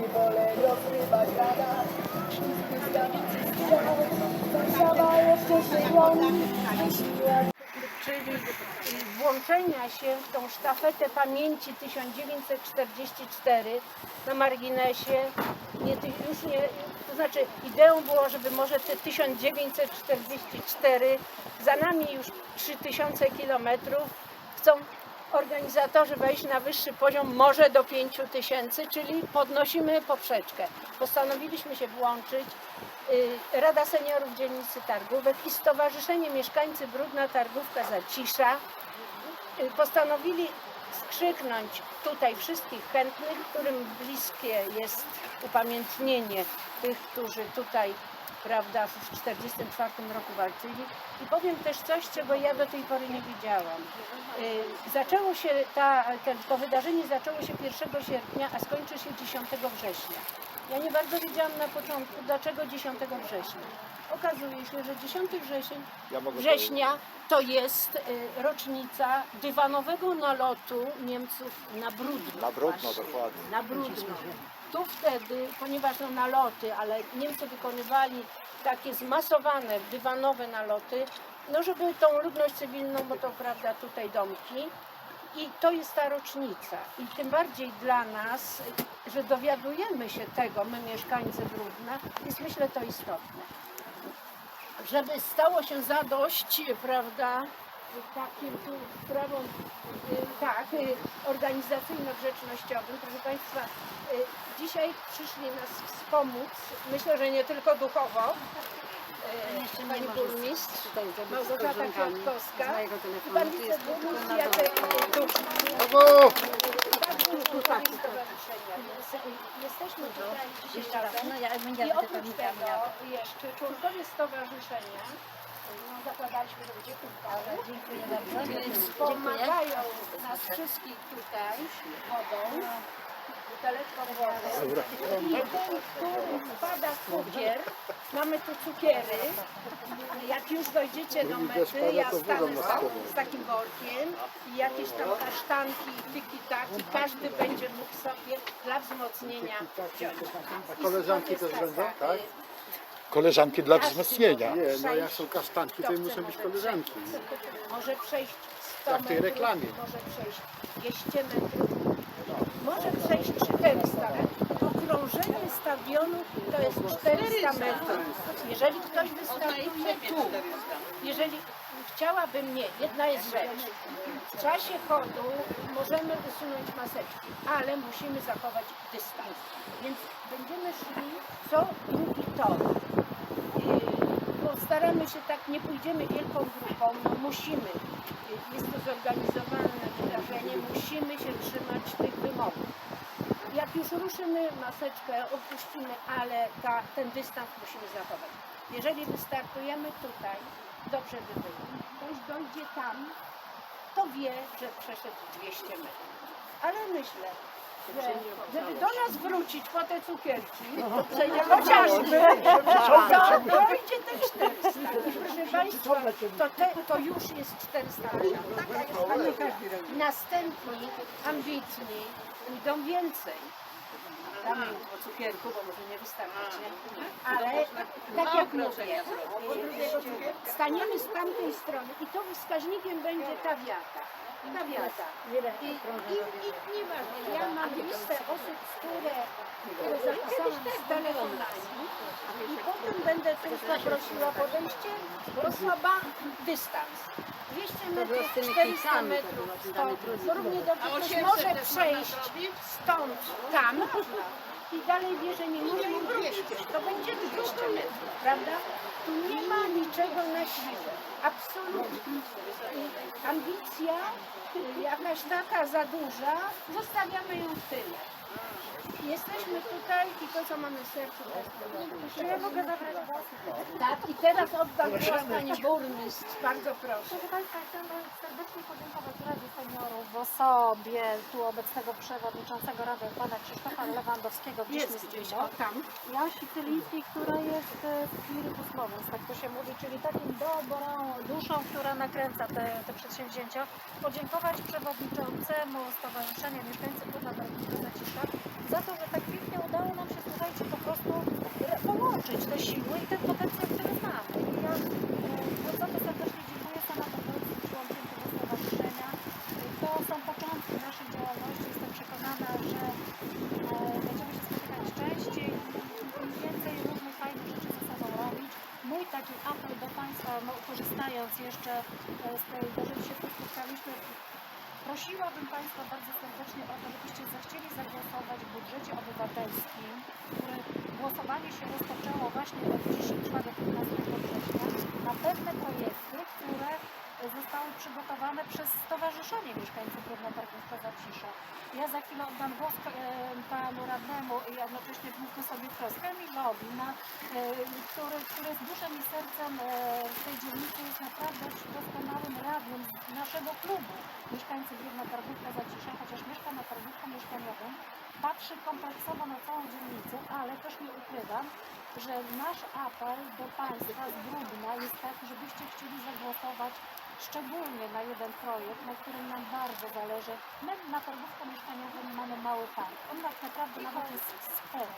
Nie wolę czyli włączenia się w tą sztafetę pamięci 1944 na marginesie, nie, już nie, to znaczy ideą było, żeby może te 1944, za nami już 3000 kilometrów, chcą organizatorzy wejść na wyższy poziom, może do 5000, czyli podnosimy poprzeczkę. Postanowiliśmy się włączyć y, Rada Seniorów Dzielnicy Targówek i Stowarzyszenie Mieszkańcy Brudna Targówka Zacisza y, postanowili skrzyknąć tutaj wszystkich chętnych, którym bliskie jest upamiętnienie tych, którzy tutaj prawda, w 1944 roku walczyli. I powiem też coś, czego ja do tej pory nie widziałam. Y, Zaczęło się, ta, te, to wydarzenie zaczęło się 1 sierpnia, a skończy się 10 września. Ja nie bardzo wiedziałam na początku, dlaczego 10 września. Okazuje się, że 10 wrzesień, Ja mogę września to jest y, rocznica dywanowego nalotu Niemców na Brudno. Na brudno, właśnie. dokładnie. Na Brudno. Tu wtedy, ponieważ no naloty, ale Niemcy wykonywali takie zmasowane dywanowe naloty, no żeby tą ludność cywilną, bo to prawda tutaj domki, i to jest ta rocznica. I tym bardziej dla nas, że dowiadujemy się tego, my mieszkańcy Brudna, jest myślę to istotne. Żeby stało się zadość, prawda, takim tu sprawom, y, tak, y, organizacyjno-grzecznościowym. Proszę Państwa, y, dzisiaj przyszli nas wspomóc, myślę, że nie tylko duchowo, Pani Burmistrz, Małgorzata Kwiatkowska i Pan Wiceburmistrz Jacek Duszek. Tak, stowarzyszenia. Więc, Jesteśmy tutaj dzisiaj razem. I oprócz tego jeszcze członkowie stowarzyszenia, no, zakładaliśmy, że będzie kupał, więc pomagają nas wszystkich tutaj wodą, buteleczką wody. I ten, który wpada cukier, mamy tu cukiery, jak już dojdziecie do mety, ja stanę z, z takim workiem i jakieś tam kasztanki, tiki taki, każdy będzie mógł sobie dla wzmocnienia wziąć. A koleżanki też będą, tak? Koleżanki dla wzmocnienia. Nie, no jak są kasztanki, to muszą być koleżanki. Może przejść 100 Jak w tej reklamie. może przejść 200 metrów, może przejść 400 metrów. Okrążenie stadionu to jest 400 metrów. Jeżeli ktoś wystartuje tu, jeżeli chciałabym, nie, jedna jest rzecz. W czasie chodu możemy usunąć maseczki, ale musimy zachować dystans. Więc będziemy szli co drugi tor. Yy, Postaramy się tak, nie pójdziemy wielką grupą, no musimy. Jest to zorganizowane wydarzenie, musimy się trzymać tych wymogów. Jak już ruszymy, maseczkę opuścimy, ale ta, ten dystans musimy zachować. Jeżeli wystartujemy tutaj, dobrze by było. Ktoś dojdzie tam, to wie, że przeszedł 200 metrów. Ale myślę, żeby do nas wrócić po te cukierki, chociażby, to dojdzie te 400. I proszę Państwa, to, te, to już jest 400 metrów. Taka jest. Następni, ambitni, pójdą więcej. Im po cukierku, bo może nie wystarczy. Ale tak jak mówię, staniemy z tamtej strony i to wskaźnikiem będzie ta wiata. Ta wiata. I, i, i nieważne, ja mam listę osób, które, które zapisałam z telefonami i potem będę tylko prosiła podejście, osoba, dystans. 200 metrów, 400 metrów stąd. Równie dobrze ktoś może przejść stąd tam i dalej bierze minutę i 200. To będzie 200 metrów, prawda? Tu nie ma niczego na siłę. Absolutnie. Ambicja jakaś taka za duża, zostawiamy ją w tyle. Jesteśmy tutaj i to, co mamy w sercu, to jest to. Czy ja mogę zabrać głos? Tak, i teraz oddam głos Pani Burmistrz. Bardzo proszę. Proszę Państwa, chciałam serdecznie podziękować Radzie Seniorów w osobie tu obecnego przewodniczącego Rady Pana Krzysztofa Lewandowskiego Jest gdzieś, o tam. i Asi Tylińskiej, która jest e, spiritus movens, tak to się mówi, czyli takim dobrą duszą, która nakręca te, te przedsięwzięcia. Podziękować przewodniczącemu Stowarzyszenia Mieszkańców Trudna Targowiska Zacisza za to, że tak pięknie udało nam się, słuchajcie, po prostu połączyć te siły i ten potencjał, który mamy. I ja e, za to serdecznie dziękuję sama będąc członkiem tego stowarzyszenia. To są początki naszej działalności. Jestem przekonana, że e, będziemy się spotykać częściej i więcej różnych fajnych rzeczy ze sobą robić. Mój taki apel do Państwa, no, korzystając jeszcze e, z tej, że się spotkaliśmy, prosiłabym Państwa bardzo serdecznie o to, żebyście zechcieli zagłosować w budżecie obywatelskim, który głosowanie się rozpoczęło właśnie od dzisiaj, czwartek 15 września, na pewne projekty, które zostały przygotowane przez Stowarzyszenie Mieszkańców Równotargówka Zacisza. Ja za chwilę oddam głos e, panu radnemu i jednocześnie wmówmy sobie troskę Emilowi, na, e, który, który z duszem i sercem e, w tej dzielnicy jest naprawdę doskonałym radnym naszego klubu Mieszkańców Równotargówka Zacisza, chociaż mieszka na targówku mieszkaniowym, patrzy kompleksowo na całą dzielnicę, ale też nie ukrywam, że nasz apel do Państwa z grudnia jest taki, żebyście chcieli zagłosować szczególnie na jeden projekt, na którym nam bardzo zależy. My na targówku mieszkaniowym mamy mały park. On tak naprawdę nawet jest spory,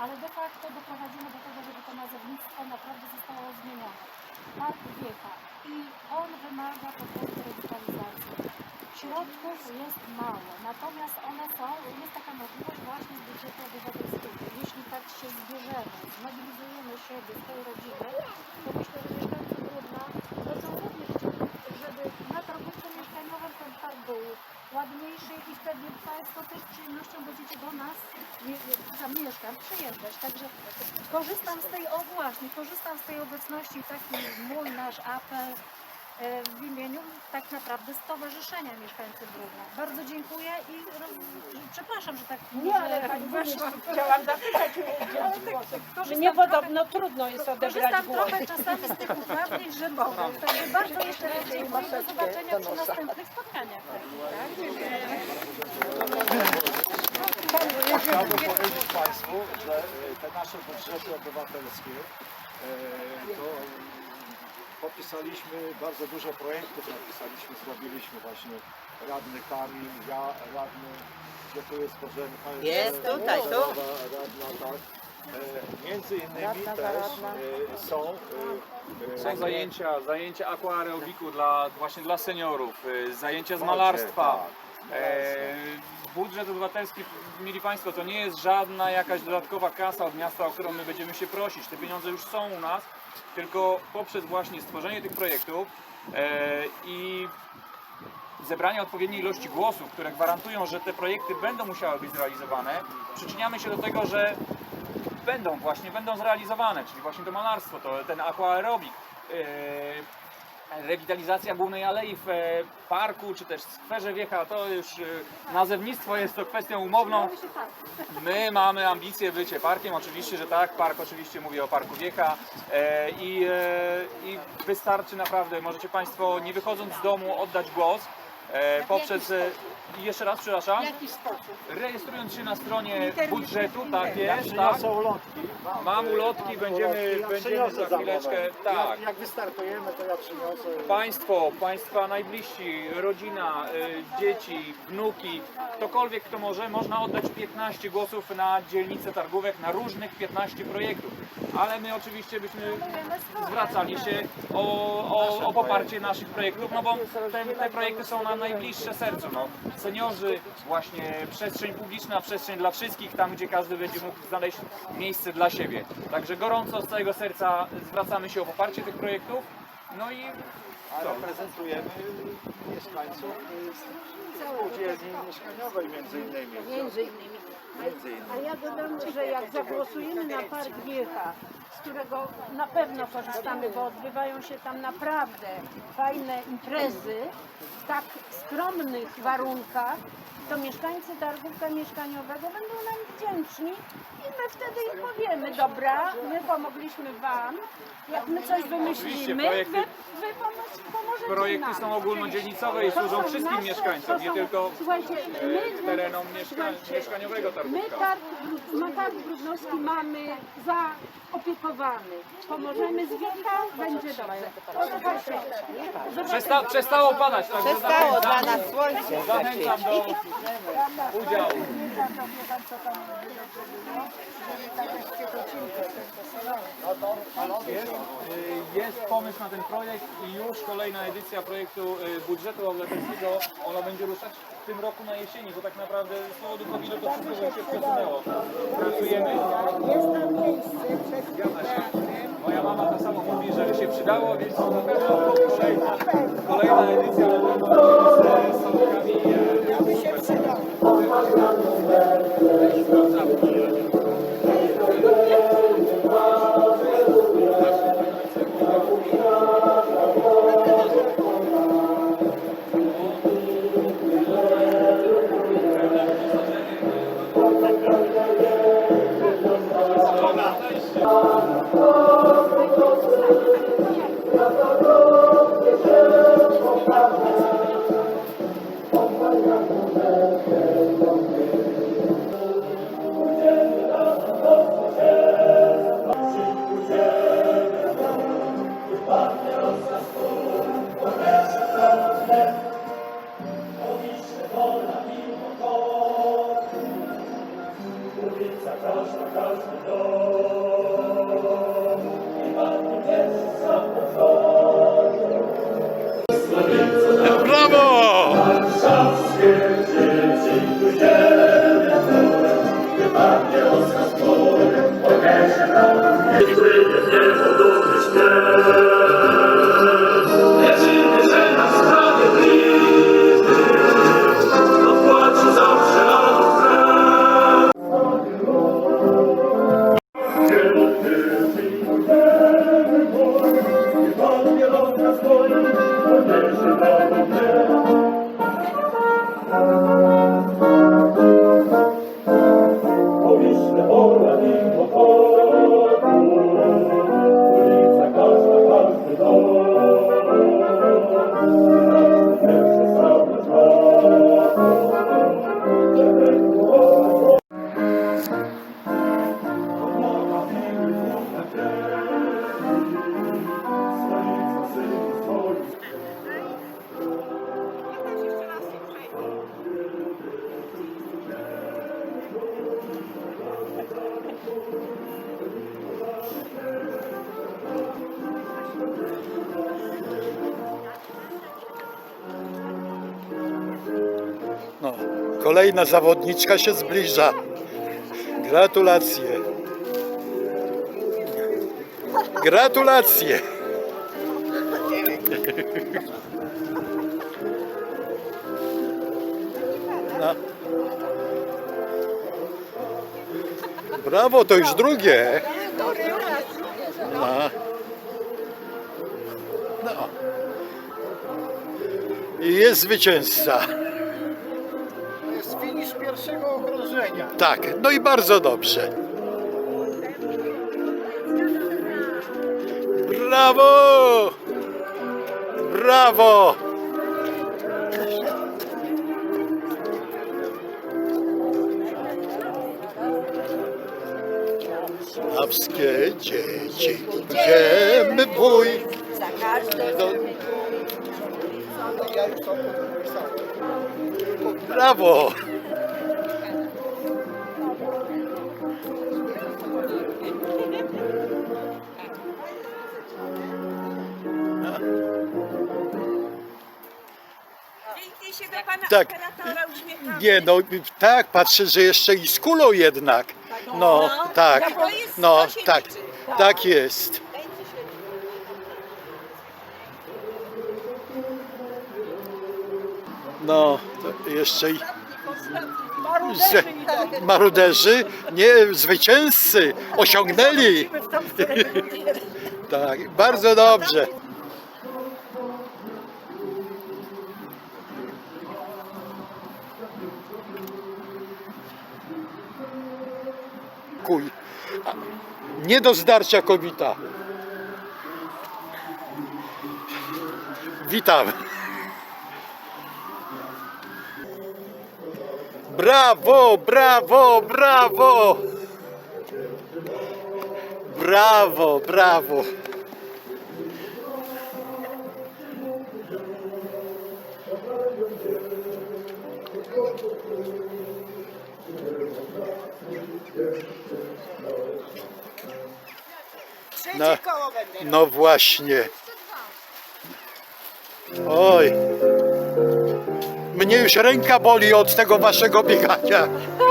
ale de facto doprowadzimy do tego, żeby to nazewnictwo naprawdę zostało zmienione. Park Wiecha i on wymaga po prostu rewitalizacji. Środków jest mało, natomiast one są, jest taka możliwość właśnie z budżetu obywatelskiego. Jeśli tak się zbierzemy, zmobilizujemy siebie, swoje rodziny, to myślę, że mieszkańcy Brudna będą również chcieli, żeby na targówce mieszkaniowym ten park był ładniejszy i wtedy Państwo też z przyjemnością będziecie do nas, mieszkam, przyjeżdżać. Także korzystam z tej, o właśnie, korzystam z tej obecności, taki mój nasz apel w imieniu tak naprawdę Stowarzyszenia Mieszkańców Brudna. Bardzo dziękuję i roz... przepraszam, że tak Nie, ale Pani Burmistrz, chciałam zapytać korzystam Mnie trochę- podobno trudno jest odebrać Korzystam głos. trochę czasami z tych uprawnień, że mogę. Także bardzo jeszcze raz dziękuję. Do zobaczenia przy następnych spotkaniach. Chciałbym powiedzieć Państwu, że e, te nasze budżety obywatelskie e, to podpisaliśmy bardzo dużo projektów, napisaliśmy, zrobiliśmy właśnie radny Kamil, ja radny, gdzie tu jest Bożenka, Jest tutaj, tu. radna, radna, tak. E, Między innymi też e, są e, Są zajęcia, zajęcia aquaerobiku dla, właśnie dla seniorów, y, zajęcia z malarstwa. tak, E, budżet obywatelski, mili Państwo, to nie jest żadna jakaś dodatkowa kasa od miasta, o którą my będziemy się prosić. Te pieniądze już są u nas, tylko poprzez właśnie stworzenie tych projektów e, i zebranie odpowiedniej ilości głosów, które gwarantują, że te projekty będą musiały być zrealizowane, przyczyniamy się do tego, że będą właśnie, będą zrealizowane, czyli właśnie to malarstwo, to ten aquaerobik, yy, rewitalizacja głównej alei w e, parku, czy też w skwerze Wiecha, to już yy, nazewnictwo jest to kwestią umowną. My mamy ambicje bycie parkiem, oczywiście, że tak, park oczywiście mówię o Parku Wiecha. E, i, e, i wystarczy naprawdę, możecie Państwo nie wychodząc z domu oddać głos e, poprzez... I jeszcze raz, przepraszam. W jaki sposób? Rejestrując się na stronie budżetu, tak Ja jest, tak. ulotki. Mam ulotki, będziemy, Ja będziemy przyniosę za chwileczkę. moment. Tak. Jak, jak wystartujemy, to ja przyniosę. Państwo, Państwa najbliżsi, rodzina, y, dzieci, wnuki, ktokolwiek kto może, można oddać 15 głosów na dzielnicę targówek, na różnych 15 projektów. Ale my oczywiście byśmy zwracali się o, o, o poparcie naszych projektów, no bo te, te projekty są nam najbliższe sercu. No. Seniorzy, właśnie przestrzeń publiczna, przestrzeń dla wszystkich, tam gdzie każdy będzie mógł znaleźć miejsce dla siebie. Także gorąco z całego serca zwracamy się o poparcie tych projektów. No i A reprezentujemy mieszkańców spółdzielni mieszkaniowej między innymi. Między innymi. A ja dodam, że jak zagłosujemy na Park Wiecha, z którego na pewno korzystamy, bo odbywają się tam naprawdę fajne imprezy w tak skromnych warunkach, to mieszkańcy targówka mieszkaniowego będą nam wdzięczni i my wtedy im powiemy, dobra, my pomogliśmy Wam, jak my coś wymyślimy, wy, projekty- wy pomoc- pomożecie Projekty nam. są ogólnodzielnicowe i służą wszystkim nasze- mieszkańcom, nie tylko Słuchajcie, my, terenom mieszka- słuchajcie, mieszkaniowego My targówka. targ, Brudnowski mamy zaopiekowany. Pomożemy z wiecha, będzie dobrze. Przesta, przestało padać, także Przestało dla nas słońce. zachęcam do udziału. Jest, y, jest pomysł na ten projekt i już kolejna edycja projektu y, budżetu obywatelskiego. Ona będzie ruszać w tym roku na jesieni, bo tak naprawdę z powodu COVID-u to wszystko już się przesunęło. Pracujemy. Jest tam miejsce przed Zgadza się. Moja mama to samo mówi, że się przydało, więc na pewno kolejna, kolejna edycja na pewno z sądkami. e, by się przydał. No, kolejna zawodniczka się zbliża. Gratulacje. Gratulacje. No. Brawo, to już drugie. No. No. I jest zwycięzca. Tak, no i bardzo dobrze. Brawo! Brawo! Szwabskie dzieci, idziemy bój. Za każdym Do... Brawo! Pana Tak. operatora uśmiechamy. Nie, no tak, patrzę, że jeszcze i z kulą jednak. No, tak, To jest, no, to się tak, liczy. tak jest. No, to jeszcze i Paru maruderzy nie, zwycięzcy, osiągnęli. Tak, bardzo dobrze. Nie do zdarcia kobita. Witam. Brawo, brawo, brawo. Brawo, brawo. Koło będę. No właśnie. Oj. Mnie już ręka boli od tego waszego biegania.